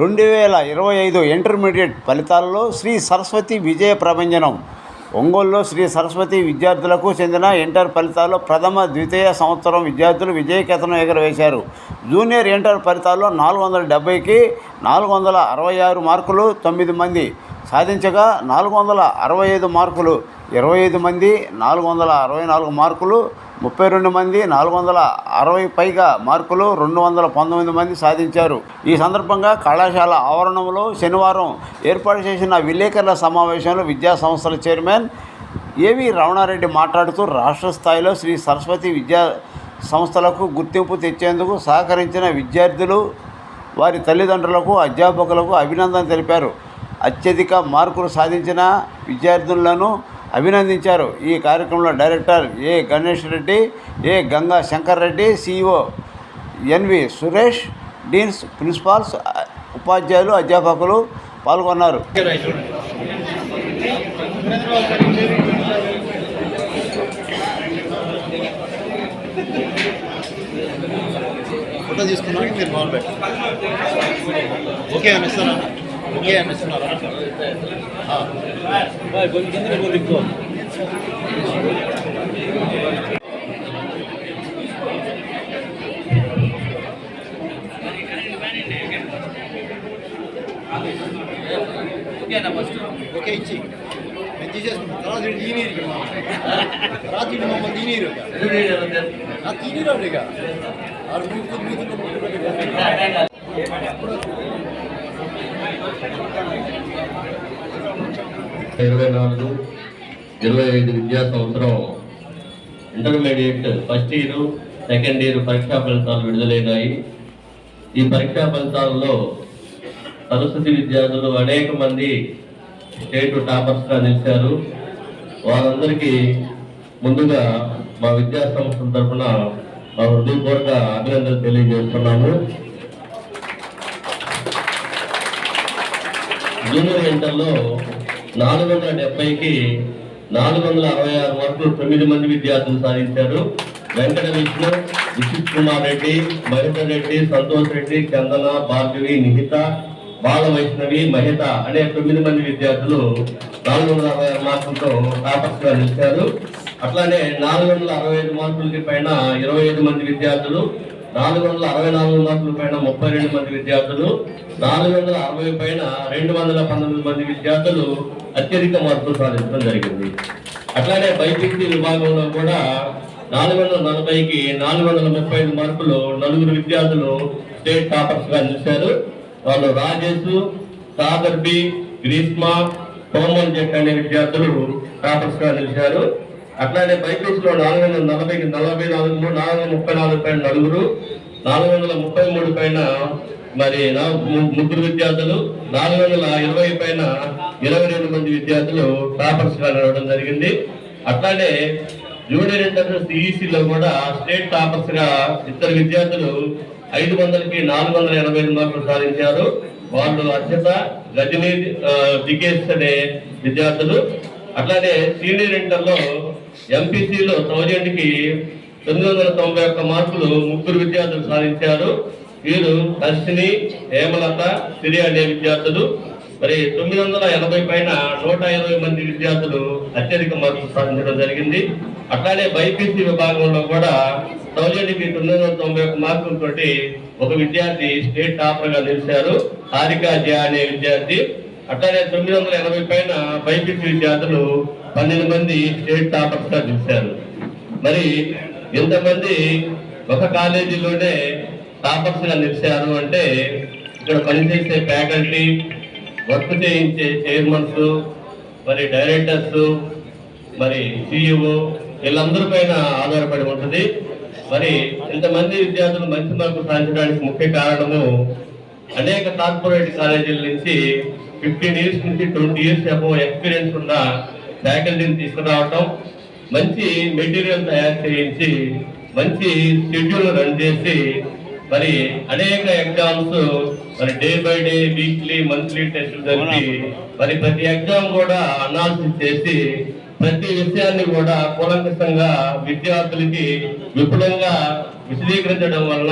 రెండు వేల ఇరవై ఐదు ఇంటర్మీడియట్ ఫలితాలలో శ్రీ సరస్వతి విజయ ప్రభంజనం. ఒంగోలులో శ్రీ సరస్వతి విద్యార్థులకు చెందిన ఇంటర్ ఫలితాల్లో ప్రథమ ద్వితీయ సంవత్సరం విద్యార్థులు విజయకేతనం ఎగురవేశారు. జూనియర్ ఇంటర్ ఫలితాల్లో నాలుగు వందల డెబ్బైకి నాలుగు వందల అరవై ఆరు మార్కులు తొమ్మిది మంది. సాధించగా నాలుగు వందల అరవై ఐదు మార్కులు ఇరవై ఐదు మంది నాలుగు వందల అరవై నాలుగు మార్కులు ముప్పై రెండు మంది నాలుగు వందల అరవై పైగా మార్కులు రెండు వందల పంతొమ్మిది మంది సాధించారు. ఈ సందర్భంగా కళాశాల ఆవరణంలో శనివారం ఏర్పాటు చేసిన విలేకరుల సమావేశంలో విద్యా సంస్థల చైర్మన్ ఏవి రమణారెడ్డి మాట్లాడుతూ రాష్ట్ర స్థాయిలో శ్రీ సరస్వతి విద్యా సంస్థలకు గుర్తింపు తెచ్చేందుకు సహకరించిన విద్యార్థులు వారి తల్లిదండ్రులకు అధ్యాపకులకు అభినందన తెలిపారు. అత్యధిక మార్కులు సాధించిన విద్యార్థులను అభినందించారు. ఈ కార్యక్రమంలో director A Ganesh Reddy A Ganga Shankar Reddy CEO N V Suresh deans principals ఉపాధ్యాయులు అధ్యాపకులు పాల్గొన్నారు. ఫోటో తీసుకున్నాక మీరు మొదలు పెట్టండి ఓకే అని ఇస్తారా ఓకే అని ఇస్తున్నారా ఆ. ఓకే ఇచ్చి నేను తీసేసుకున్నాను తర్వాత వీడు ఈ నీరు ఇక్కడ తర్వాత వీడు మమ్మల్ని ఈ నీరు ఆ తీనీరు ఇక ఆడు మీకు మీకు ముట్టు ఇరవై నాలుగు ఇరవై ఐదు విద్యా సంవత్సరం intermediate first year second year పరీక్షా ఫలితాలు విడుదలైనాయి. ఈ పరీక్షా ఫలితాలలో సరస్వతి విద్యార్థులు అనేక మంది స్టేట్ టాపర్స్గా నిలిచారు. వారందరికీ ముందుగా మా విద్యా సంస్థ తరఫున మా హృదయపూర్వక అభినందనలు తెలియజేస్తున్నాము. జూనియర్ ఇంటర్లో నాలుగు వందల డెబ్బైకి నాలుగు వందల అరవై ఆరు మార్కులు తొమ్మిది మంది విద్యార్థులు సాధించారు. వెంకట విష్ణు విశిత్ కుమార్ రెడ్డి మహిత రెడ్డి సంతోష్ రెడ్డి చందన భార్గవి నిహిత బాల వైష్ణవి మహిత అనే తొమ్మిది మంది విద్యార్థులు నాలుగు వందల అరవై ఆరు మార్కులతో టాపర్స్గా నిలిచారు. అట్లానే నాలుగు వందల అరవై ఐదు మార్కులకి పైన ఇరవై ఐదు మంది విద్యార్థులు నాలుగు వందల అరవై నాలుగు మార్కుల పైన ముప్పై రెండు మంది విద్యార్థులు నాలుగు వందల అరవై పైన రెండు వందల పంతొమ్మిది మంది విద్యార్థులు అత్యధిక మార్కులు సాధించడం జరిగింది. అట్లానే బైపిక్తి విభాగంలో కూడా నాలుగు వందల నలభైకి నాలుగు వందల ముప్పై ఐదు మార్కులు నలుగురు విద్యార్థులు స్టేట్ టాపర్స్గా నిలిచారు వాళ్ళు రాజేష్ సాగర్ బి గ్రీష్మ కోమల్ జట్ అనే విద్యార్థులు టాపర్స్గా నిలిచారు అట్లానే బైపీసీ లో నాలుగు వందల నలభైకి నలభై నాలుగు మూడు నాలుగు వందల ముప్పై నాలుగు పైన నలుగురు నాలుగు వందల ముప్పై మూడు పైన మరి నా- ముగ్గురు విద్యార్థులు నాలుగు వందల ఇరవై పైన ఇరవై రెండు మంది విద్యార్థులు టాపర్స్గా నడవడం జరిగింది. అట్లానే జూనియర్ ఇంటర్ సిఈసిలో కూడా స్టేట్ టాపర్స్గా ఇద్దరు విద్యార్థులు ఐదు వందలకి నాలుగు వందల ఎనభై ఐదు మార్కులు సాధించారు. వాళ్ళు అర్చత రజనీ దిగేష్ అనే విద్యార్థులు. అట్లానే సీనియర్ ఇంటర్లో ఎంపీసీలో థౌజండ్కి తొమ్మిది వందల తొంభై ఒక్క మార్కులు ముగ్గురు విద్యార్థులు సాధించారు. వీరు దర్శిని హేమలత సిరి అనే విద్యార్థులు. మరి తొమ్మిది వందల ఎనభై పైన నూట ఇరవై మంది విద్యార్థులు అత్యధిక మార్కులు సాధించడం జరిగింది. అట్లానే బైపీసీ విభాగంలో కూడా థౌజండ్కి తొమ్మిది వందల తొంభై ఒక్క మార్కులతోటి ఒక విద్యార్థి స్టేట్ టాపర్గా నిలిచారు. హారికా జయ అనే విద్యార్థి. అట్లానే తొమ్మిది వందల ఎనభై పైన బైపీసీ విద్యార్థులు పన్నెండు మంది స్టేట్ టాపర్స్గా నిలిచారు మరి ఎంతమంది ఒక కాలేజీలోనే టాపర్స్గా నిలిచారు అంటే ఇక్కడ పనిచేసే ఫ్యాకల్టీ వర్క్ చేయించే చైర్మన్స్ మరి డైరెక్టర్స్ మరి సిఇఓ వీళ్ళందరి పైన ఆధారపడి ఉంటుంది. మరి ఇంతమంది విద్యార్థులు మంచి మార్కులు సాధించడానికి ముఖ్య కారణము అనేక కార్పొరేట్ కాలేజీల నుంచి ఫిఫ్టీన్ ఇయర్స్ నుంచి ట్వంటీ ఇయర్స్ అబో ఎక్స్పీరియన్స్ ఉన్న ఫ్యాకల్టీని తీసుకురావటం మంచి మెటీరియల్ తయారు చేయించి మంచి షెడ్యూల్ రన్ చేసి మరి అనేక ఎగ్జామ్స్ మరి day by day weekly monthly టెస్టులు జరిపి మరి ప్రతి ఎగ్జామ్ కూడా అనాలిసిస్ చేసి ప్రతి విషయాన్ని కూడా కూలంకషంగా విద్యార్థులకి విపులంగా విశదీకరించడం వల్ల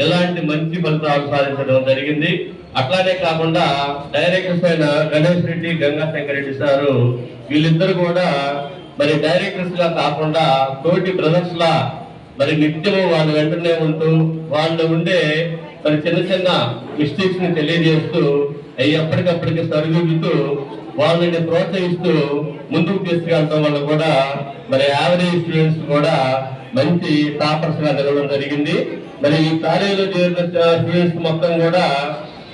ఎలాంటి మంచి ఫలితాలు సాధించడం జరిగింది. అట్లానే కాకుండా డైరెక్టర్స్ అయిన గణేష్ రెడ్డి గంగా శంకర్ రెడ్డి సారు వీళ్ళిద్దరు కూడా మరి డైరెక్టర్స్ లా కాకుండా తోటి బ్రదర్స్ లా మరి నిత్యము వాళ్ళ వెంటనే ఉంటూ వాళ్ళు ఉండే మరి చిన్న చిన్న మిస్టేక్స్ని తెలియజేస్తూ అవి ఎప్పటికప్పటికి సరిదిద్దుతూ వాళ్ళని ప్రోత్సహిస్తూ ముందుకు తీసుకెళ్ళడం వల్ల కూడా మరి యావరేజ్ స్టూడెంట్స్ కూడా మంచి టాపర్స్గా నిలవడం జరిగింది. మరి ఈ కాలేజీలో చేరిన స్టూడెంట్స్ మొత్తం కూడా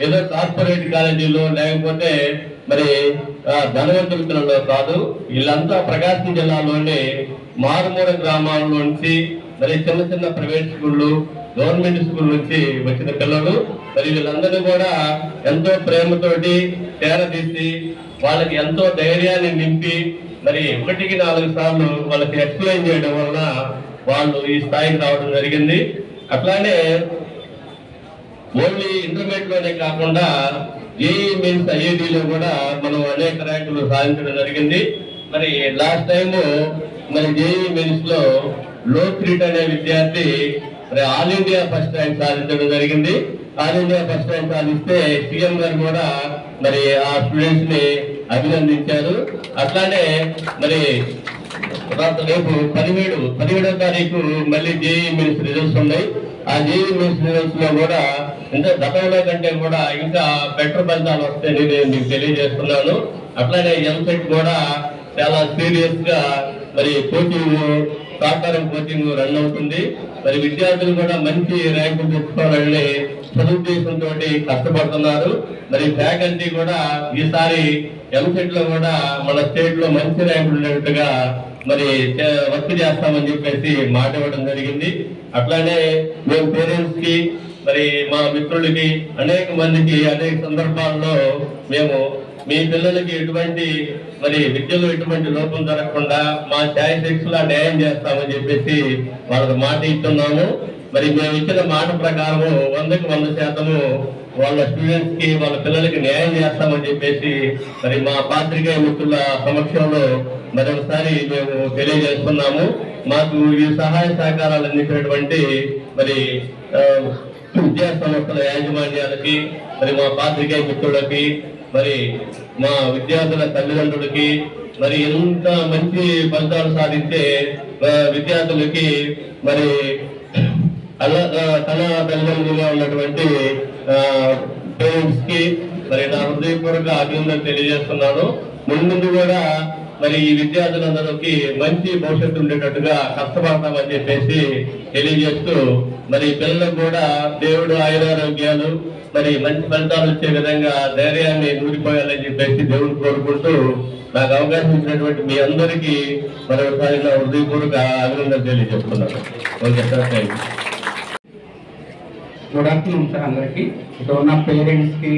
ఏదో కార్పొరేట్ కాలేజీలో లేకపోతే మరి ధనవంతులలో కాదు. వీళ్ళంతా ప్రకాశం జిల్లాలోని మారుమూల గ్రామాల నుంచి మరి చిన్న చిన్న ప్రైవేట్ స్కూళ్ళు గవర్నమెంట్ స్కూల్ నుంచి వచ్చిన పిల్లలు. మరి వీళ్ళందరినీ కూడా ఎంతో ప్రేమతోటి చేరదీసి వాళ్ళకి ఎంతో ధైర్యాన్ని నింపి మరి ఒకటికి నాలుగు సార్లు వాళ్ళకి ఎక్స్ప్లెయిన్ చేయడం వలన వాళ్ళు ఈ స్థాయికి రావడం జరిగింది. అట్లానే ఓన్లీ ఇంటర్మీడియట్లోనే కాకుండా జేఈ మీన్స్ ఐఐటిలో కూడా మనం అనేక ర్యాంకులు సాధించడం జరిగింది. మరి లాస్ట్ టైము మరి జేఈ మీన్స్లో క్రీట్ అనే విద్యార్థి మరి ఆల్ ఇండియా ఫస్ట్ ర్యాంక్ సాధించడం జరిగింది. ఆల్ ఇండియా ఫస్ట్ ర్యాంక్ సాధిస్తే సీఎం గారు కూడా మరి ఆ స్టూడెంట్స్ని అభినందించారు. అట్లానే మరి రేపు పదిహేడు పదిహేడో తారీఖు మళ్ళీ జేఈ మెయిన్స్ రిజల్ట్స్ ఉన్నాయి. ఆ జేఈ మెయిన్స్ రిజల్ట్స్లో కూడా ఇంకా గతంలో కంటే కూడా ఇంకా బెటర్ ఫలితాలు వస్తాయని నేను మీకు తెలియజేస్తున్నాను. అట్లానే ఎంసెట్ కూడా చాలా సీరియస్గా మరి కోచింగ్ సహకారం కోచింగ్ రన్ అవుతుంది. మరి విద్యార్థులు కూడా మంచి ర్యాంకులు తెచ్చుకోవాలని సదుద్దేశంతో కష్టపడుతున్నారు. మరి ఫ్యాకల్టీ కూడా ఈసారి ఎంసెట్లో కూడా మన స్టేట్లో మంచి ర్యాంకులు ఉన్నట్టుగా మరి చే- వర్క్ చేస్తామని చెప్పేసి మాట ఇవ్వడం జరిగింది. అట్లానే మేము పేరెంట్స్కి మరి మా మిత్రులకి అనేక మందికి అనేక సందర్భాల్లో మేము మీ పిల్లలకి ఎటువంటి మరి విద్యలో ఎటువంటి లోపం జరగకుండా మా ఛాయ్ శిక్షలా న్యాయం చేస్తామని చెప్పేసి వాళ్ళకి మాట ఇస్తున్నాము. మరి మేము ఇచ్చిన మాట ప్రకారము వందకి వంద శాతము వాళ్ళ స్టూడెంట్స్కి వాళ్ళ పిల్లలకి న్యాయం చేస్తామని చెప్పేసి మరి మా పాత్రికేయ మిత్రుల సమక్షంలో మరొకసారి మేము తెలియజేస్తున్నాము. మాకు ఈ సహాయ సహకారాలు అందించినటువంటి మరి విద్యా సంస్థల యాజమాన్యాలకి మరి మా పాత్రికేయ మిత్రులకి మరి మా విద్యార్థుల తల్లిదండ్రులకి మరి ఎంత మంచి ఫలితాలు సాధించే విద్యార్థులకి మరి అలా తన తల్లిదండ్రులుగా ఉన్నటువంటి పేరెంట్స్కి మరి నా హృదయపూర్వక అభినందన తెలియజేస్తున్నాను. ముందు కూడా మరి ఈ విద్యార్థులందరికీ మంచి భవిష్యత్తు ఉండేటట్టుగా కష్టపడతామని చెప్పేసి తెలియజేస్తూ మరి పిల్లలకు కూడా దేవుడు ఆయురారోగ్యాలు మరి మంచి ఫలితాలు వచ్చే విధంగా ధైర్యాన్ని నూరిపోయాలని చెప్పేసి దేవుడు కోరుకుంటూ నాకు అవకాశం ఇచ్చినటువంటి మీ అందరికీ మరొకసారి నా హృదయపూర్వక అభినందన తెలియజేస్తున్నాను. Okay sir thank you good afternoon sir అందరికీ. ఇక్కడ ఉన్న పేరెంట్స్కి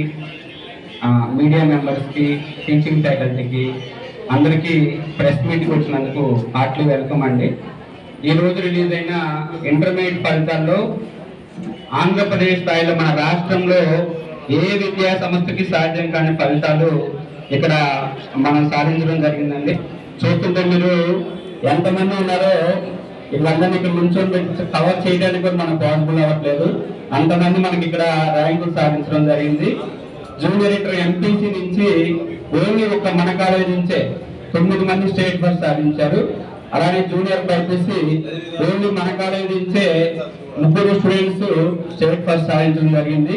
మీడియా మెంబర్స్కి టీచింగ్ ఫ్యాకల్టీకి అందరికీ ప్రెస్ మీట్కి వచ్చినందుకు హార్ట్లీ వెల్కమ్ అండి. ఈ రిలీజ్ అయిన ఇంటర్మీడియట్ ఫలితాల్లో ఆంధ్రప్రదేశ్ స్థాయిలో మన రాష్ట్రంలో ఏ విద్యా సంస్థకి సాధ్యం కాని ఫలితాలు ఇక్కడ మనం సాధించడం జరిగిందండి. చూస్తుంటే మీరు ఎంతమంది ఉన్నారో వీళ్ళందరినీ ఇక్కడ నుంచొని పెట్టి కవర్ చేయడానికి కూడా మనకు పాసిబుల్ అవ్వట్లేదు. అంతమంది మనకి ఇక్కడ ర్యాంకులు సాధించడం జరిగింది. జూనియర్ ఇంటర్ ఎంపీసీ నుంచి ఓన్లీ ఒక మన కాలేజ్ నుంచే తొమ్మిది మంది స్టేట్ ఫస్ట్ సాధించారు. అలానే జూనియర్ బైపీసీ ఓన్లీ మన కాలేజ్ నుంచే ముగ్గురు స్టూడెంట్స్ స్టేట్ ఫస్ట్ సాధించడం జరిగింది.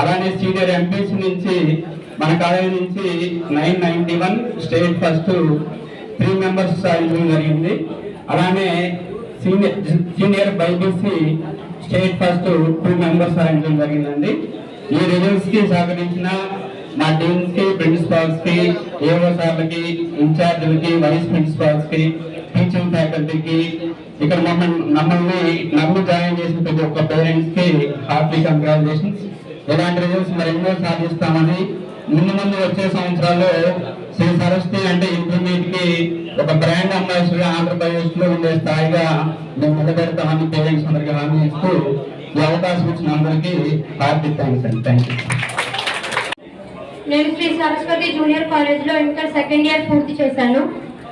అలానే సీనియర్ ఎంపీసీ నుంచి మన కాలేజ్ నుంచి nine ninety one state first three members సాధించడం జరిగింది. అలానే senior senior BiPC state first two members రాయించడం జరిగిందండి. ఈ రిజల్ట్స్కి సహకరించిన మా టీమ్స్కి ప్రిన్సిపాల్స్కి ప్రిన్సిపాల్స్ ఏఓ సార్లకి ఇన్ఛార్జ్లకి వైస్ ప్రిన్సిపాల్స్కి టీచింగ్ ఫ్యాకల్టీకి ఇక్కడ మమ్మల్ని మమ్మల్ని నమ్మి జాయిన్ చేసిన ప్రతి ఒక్క పేరెంట్స్కి హార్ట్లీ కంగ్రాచులేషన్స్. ఇలాంటి రిజల్ట్స్ మరెన్నో సాధిస్తామని ముందు ముందు వచ్చే సంవత్సరాల్లో శ్రీ సరస్వతి అంటే ఇంటర్మీడియట్కి ఒక బ్రాండ్ అంబాసిడర్ ఆంధ్రప్రదేశ్లో ఉండే స్థాయిగా మేము నిలబెడతామని పేరెంట్స్ అందరికి హామీ ఇస్తూ ఈ అవకాశం ఇచ్చిన అందరికీ హార్దిక్ థ్యాంక్స్ అండి థ్యాంక్ యూ నేను శ్రీ సరస్వతి జూనియర్ కాలేజ్లో ఇంటర్ సెకండ్ ఇయర్ పూర్తి చేశాను.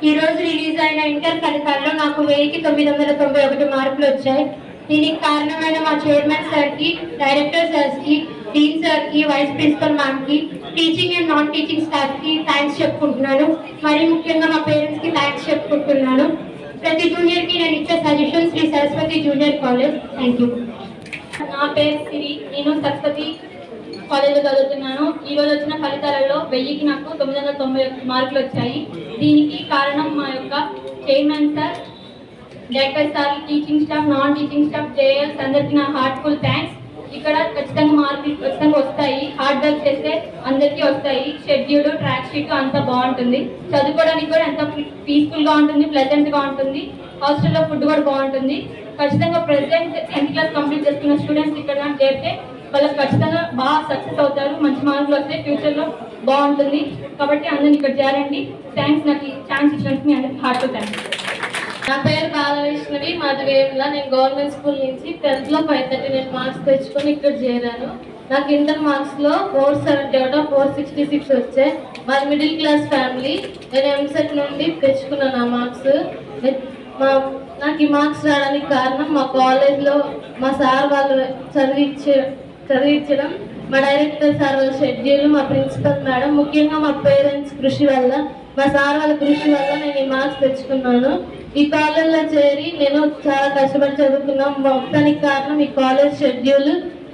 ఈ రోజు రిలీజ్ అయిన ఇంటర్ ఫలితాల్లో నాకు వెయ్యికి తొమ్మిది వందల తొంభై ఒకటి మార్కులు వచ్చాయి. దీనికి కారణమైన మా చైర్మన్ సార్కి డైరెక్టర్ సార్స్కి డీన్ సార్కి వైస్ ప్రిన్సిపల్ మ్యామ్కి టీచింగ్ అండ్ నాన్ టీచింగ్ స్టాఫ్కి థ్యాంక్స్ చెప్పుకుంటున్నాను. మరి ముఖ్యంగా మా పేరెంట్స్కి థ్యాంక్స్ చెప్పుకుంటున్నాను. ప్రతి జూనియర్కి నేను ఇచ్చే suggestion Shri Saraswati junior college. Thank you నా పేరు సిరి. నేను సరస్వతి కాలేజ్లో చదువుతున్నాను. ఈ రోజు వచ్చిన ఫలితాలలో వెయ్యికి నాకు తొమ్మిది వందల తొంభై మార్కులు వచ్చాయి. దీనికి కారణం మా యొక్క chairman sir director sir teaching staff non teaching staff JS అందరికీ నా హార్ట్ఫుల్ థ్యాంక్స్ ఇక్కడ ఖచ్చితంగా మార్కులు ఖచ్చితంగా వస్తాయి. హార్డ్ వర్క్ చేస్తే అందరికీ వస్తాయి. షెడ్యూల్ ట్రాక్ షీట్ అంతా బాగుంటుంది. చదువుకోవడానికి కూడా ఎంత పీస్ఫుల్గా ఉంటుంది ప్లెజెంట్గా ఉంటుంది. హాస్టల్లో ఫుడ్ కూడా బాగుంటుంది. ఖచ్చితంగా ప్రెసెంట్ టెన్త్ క్లాస్ కంప్లీట్ చేసుకున్న స్టూడెంట్స్ ఇక్కడ నాకు చేరితే వాళ్ళకి ఖచ్చితంగా బాగా సక్సెస్ అవుతారు. మంచి మార్కులు వస్తే ఫ్యూచర్లో బాగుంటుంది. కాబట్టి అందరిని ఇక్కడ చేరండి. థ్యాంక్స్ నాకు ఛాన్స్ ఇచ్చినందుకు మీ అందరికి హార్ట్ థ్యాంక్స్ నా పేరు బాలవిష్ణవి మాది వేముల. నేను గవర్నమెంట్ స్కూల్ నుంచి టెన్త్లో ఫైవ్ థర్టీ నైన్ మార్క్స్ తెచ్చుకొని ఇక్కడ చేరాను. నాకు inter మార్క్స్లో four seventy out of four sixty six వచ్చాయి. మాది మిడిల్ క్లాస్ ఫ్యామిలీ నేను ఎంసెట్ నుండి తెచ్చుకున్నాను ఆ మార్క్స్ మా నాకు ఈ మార్క్స్ రావడానికి కారణం మా కాలేజ్లో మా సార్ వాళ్ళు చదివించే చదివించడం మా డైరెక్టర్ సార్ వాళ్ళ షెడ్యూల్ మా ప్రిన్సిపల్ మేడం ముఖ్యంగా మా పేరెంట్స్ కృషి వల్ల మా సార్ వాళ్ళ కృషి వల్ల నేను ఈ మార్క్స్ తెచ్చుకున్నాను. ఈ కాలేజ్లో చేరి నేను చాలా కష్టపడి చదువుకున్నాం. మొత్తానికి కారణం ఈ కాలేజ్ షెడ్యూల్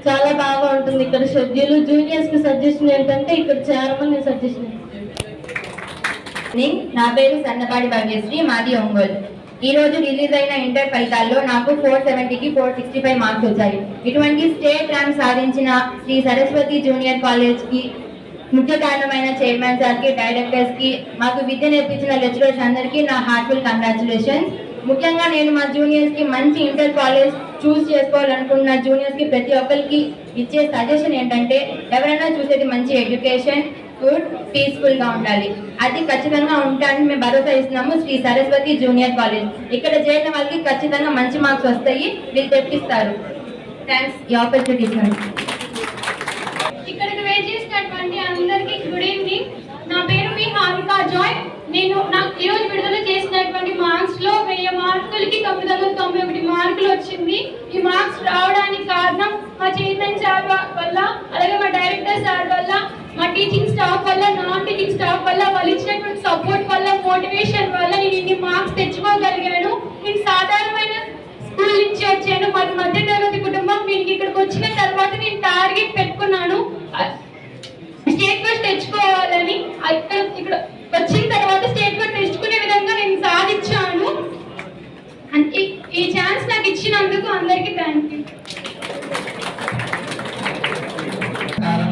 చాలా బాగా ఉంటుంది. ఇక్కడ షెడ్యూల్ జూనియర్స్కి సజెషన్ ఏంటంటే ఇక్కడ చేరమని నేను సజెషన్ నా పేరు సన్నపాటి భాగ్యశ్రీ మాది ఒంగోలు. ఈ రోజు రిలీజ్ అయిన ఇంటర్ ఫలితాల్లో నాకు ఫోర్ సెవెంటీకి ఫోర్ సిక్స్టీ ఫైవ్ మార్క్స్ వచ్చాయి. ఇటువంటి స్టేట్ ర్యాంక్ సాధించిన శ్రీ సరస్వతి జూనియర్ కాలేజ్కి ముఖ్య కారణమైన చైర్మన్ సార్కి డైరెక్టర్స్కి మాకు విద్య నేర్పించిన లెక్చరర్స్ అందరికీ నా హార్ట్ఫుల్ కంగ్రాచులేషన్స్ ముఖ్యంగా నేను మా జూనియర్స్కి మంచి ఇంటర్ కాలేజ్ చూస్ చేసుకోవాలనుకున్న జూనియర్స్కి ప్రతి ఒక్కరికి ఇచ్చే సజెషన్ ఏంటంటే ఎవరైనా చూసేది మంచి ఎడ్యుకేషన్ గుడ్ పీస్ఫుల్గా ఉండాలి. అది ఖచ్చితంగా ఉంటాయని మేము భరోసా ఇస్తున్నాము శ్రీ సరస్వతి జూనియర్ కాలేజ్ ఇక్కడ చేరిన వాళ్ళకి ఖచ్చితంగా మంచి మార్క్స్ వస్తాయి వీళ్ళు తెప్పిస్తారు. థ్యాంక్స్ ఈ ఆపర్చునిటీ ఇచ్చినందుకు ఇక్కడికి వెయిట్ చేసినటువంటి అందరికీ గుడ్ ఈవినింగ్ నా పేరు మీ హారిక జాయ్. నేను నాకు ఈరోజు విడుదల చేసినటువంటి మార్క్స్లో వెయ్యి మార్కులకి తొమ్మిది వందల తొంభై ఒకటి మార్కులు వచ్చింది. ఈ మార్క్స్ రావడానికి కారణం మా చైర్మన్ సార్ వల్ల అలాగే మా డైరెక్టర్ సార్ వల్ల మా టీచింగ్ స్టాఫ్ వల్ల నాన్ టీచింగ్ స్టాఫ్ వల్ల వాళ్ళు ఇచ్చినటువంటి సపోర్ట్ వల్ల మోటివేషన్ వల్ల నేను ఇన్ని మార్క్స్ తెచ్చుకోగలిగాను. నేను సాధారణమైన స్కూల్ నుంచి వచ్చాను. మాది మధ్య తరగతి కుటుంబం. నేను ఇక్కడికి వచ్చిన తర్వాత నేను టార్గెట్ పెట్టుకున్నాను. స్టేట్ ఫస్ట్ తెచ్చుకోవాలని. ఇక్కడ ఇక్కడ వచ్చిన తర్వాత స్టేట్మెంట్ ఫస్ట్ తెచ్చుకునే విధంగా నేను సాధించాను. అంటే ఈ ఛాన్స్ నాకు ఇచ్చినందుకు అందరికీ థ్యాంక్ యూ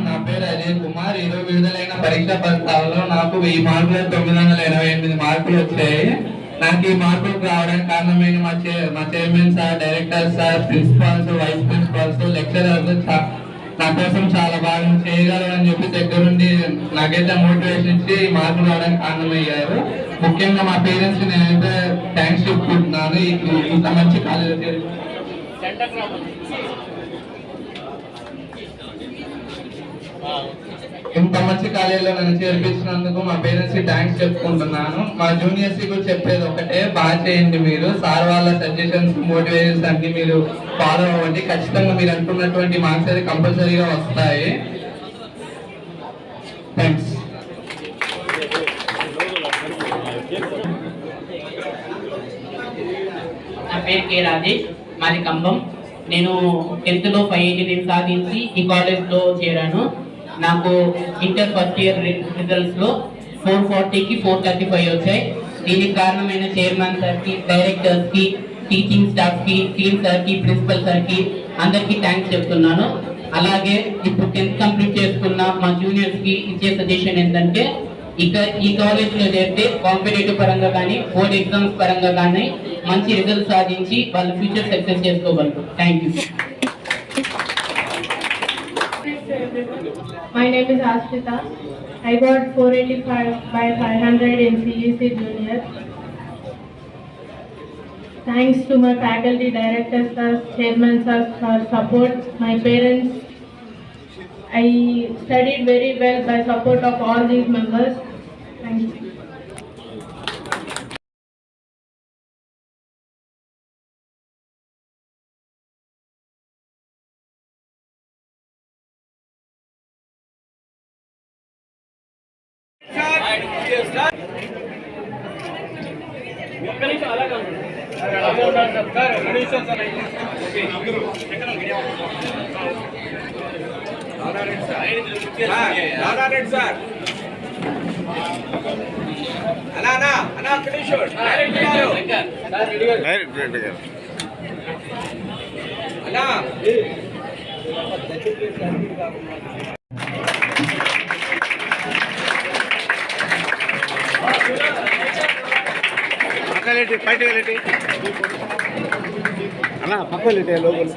నా పేరు అజయ్ కుమార్. ఈరోజు విడుదలైన పరీక్ష ఫలితాలలో నాకు వెయ్యి మార్కులు తొమ్మిది వందల ఎనభై ఎనిమిది మార్కులు వచ్చాయి. నాకు ఈ మార్కులు రావడానికి కారణమైన మా మా chairman sir director sir principals vice principals lecturers నా కోసం చాలా బాగా చేయగలరని చెప్పి దగ్గరుండి నాకైతే మోటివేషన్ ఇచ్చి మార్కులు రావడానికి కారణమయ్యారు ముఖ్యంగా మా పేరెంట్స్ నేనైతే థ్యాంక్స్ చెప్పుకుంటున్నాను. ఈ- ఇంత మంచి కాలేజ్ ఇంత మంచి కాలేజీలో నన్ను చేర్పించినందుకు మా పేరెంట్స్కి థ్యాంక్స్ చెప్పుకుంటున్నాను. మా జూనియర్స్కి చెప్పేది ఒకటే బాగా చేయండి మీరు. సార్ వాళ్ళ సజెషన్స్ మోటివేషన్స్ అన్ని మీరు ఫాలో అవ్వండి. ఖచ్చితంగా మీరు అనుకున్నటువంటి మార్క్స్ అది కంపల్సరీగా వస్తాయి. థ్యాంక్స్ నా పేరు కే రాజేష్ మాది కంబం నేను టెన్త్లో ఫైవ్ ఎయిటీ సాధించి ఈ కాలేజ్లో చేరాను. నాకు ఇంటర్ ఫస్ట్ ఇయర్ రిజల్ట్స్లో ఫోర్ ఫార్టీకి ఫోర్ థర్టీ ఫైవ్ వచ్చాయి. దీనికి కారణమైన చైర్మన్ సార్కి డైరెక్టర్స్కి టీచింగ్ స్టాఫ్కి టీమ్ సార్కి ప్రిన్సిపల్ సార్కి అందరికీ థ్యాంక్స్ చెప్తున్నాను. అలాగే ఇప్పుడు టెన్త్ కంప్లీట్ చేసుకున్న మా జూనియర్స్కి ఇచ్చే సజెషన్ ఏంటంటే ఇక ఈ కాలేజ్లో చేరితే కాంపిటేటివ్ పరంగా కానీ బోర్డ్ ఎగ్జామ్స్ పరంగా కానీ మంచి రిజల్ట్ సాధించి వాళ్ళ ఫ్యూచర్ సక్సెస్ చేసుకోగలరు. Thank you My name is Ashrita. I got 485 by 500 in CEC Junior. Thanks to my faculty, directors, sir, chairman, sir, for support. My parents, I studied very well by support of all these members. Thank you. Sir అన్నా అన్నా అన్నా అక్కడ direct direct గారు అన్నా బయట వెళ్ళేటి అన్న పక్క వెళ్ళేటి లోపల?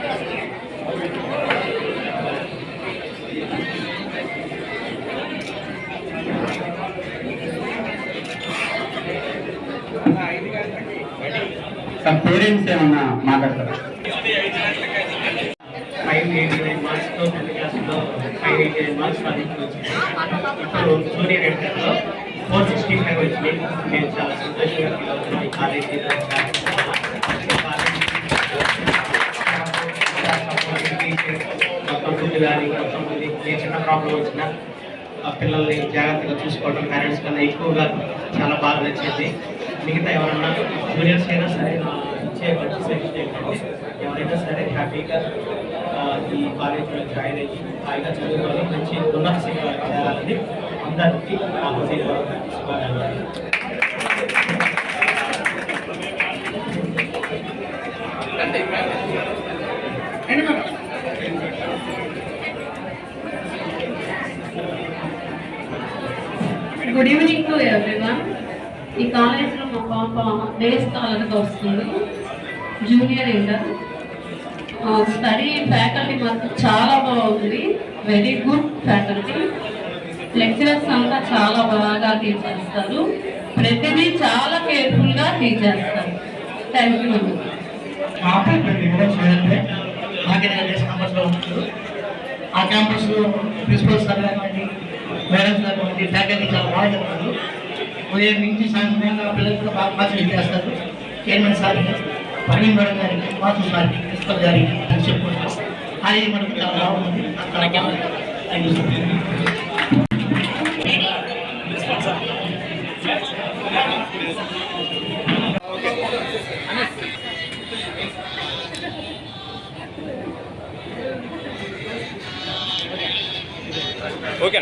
సార్ పేరెంట్స్ ఏమన్నా మాట్లాడతారా ఫైవ్ ఎయిటీ నైన్ మార్క్స్తో టెన్త్ క్లాస్లో ఫైవ్ ఎయిటీ నైన్ మార్క్స్ సాధించి వచ్చింది ఇప్పుడు జూనియర్ ఫోర్ సిక్స్టీ ఫైవ్ వచ్చింది నేను చాలా సంతోషంగా ఫీల్ అవుతున్నాను ఈ కాలేజీ ఫుడ్ కానీ కొంతమంది ఏ చిన్న ప్రాబ్లం వచ్చినా ఆ పిల్లల్ని జాగ్రత్తగా చూసుకోవడం పేరెంట్స్ కన్నా ఎక్కువగా చాలా బాగా నచ్చింది మిగతా ఎవరన్నా జూనియర్స్ అయినా సరే నా ఇచ్చే మంచి సజెషన్ ఏంటంటే ఎవరైనా సరే హ్యాపీగా ఆ, ఈ కాలేజీలో జాయిన్ అయ్యి హాయిగా చదువుకొని మంచి ఉన్నత శిఖరాలకు చేరాలని అందరికీ నా హృదయపూర్వక శుభాకాంక్షలు గుడ్ ఈవినింగ్ టు ఎవ్రీవన్ ఈ కాలేజ్లో మా పాప డే స్కాలర్గా వస్తుంది. Junior inter. స్టడీ ఫ్యాకల్టీ మాత్రం చాలా బాగుంది. Very good faculty. లెక్చరర్స్ అంతా చాలా బాగా టీచ్ చేస్తారు. ప్రతిదీ చాలా కేర్ఫుల్గా టీచ్ చేస్తారు. థ్యాంక్ యూ మా ఆ క్యాంపస్లో ప్రిన్సిపల్ సార్ కానివ్వండి మేడం సార్ కానివ్వండి ఫ్యాకల్టీ చాలా బాగా చెప్తారు ఉదయం నుంచి సాయంత్రం పిల్లలు కూడా బాగా బాగా చేస్తారు చైర్మన్ సార్ పర్వీన్ మేడం గారికి మాసు సార్కి ప్రిన్సిపల్ గారికి అని చెప్పుకుంటాం అది మనకు చాలా బాగుంది. అక్కడ థ్యాంక్ యూ ఓకే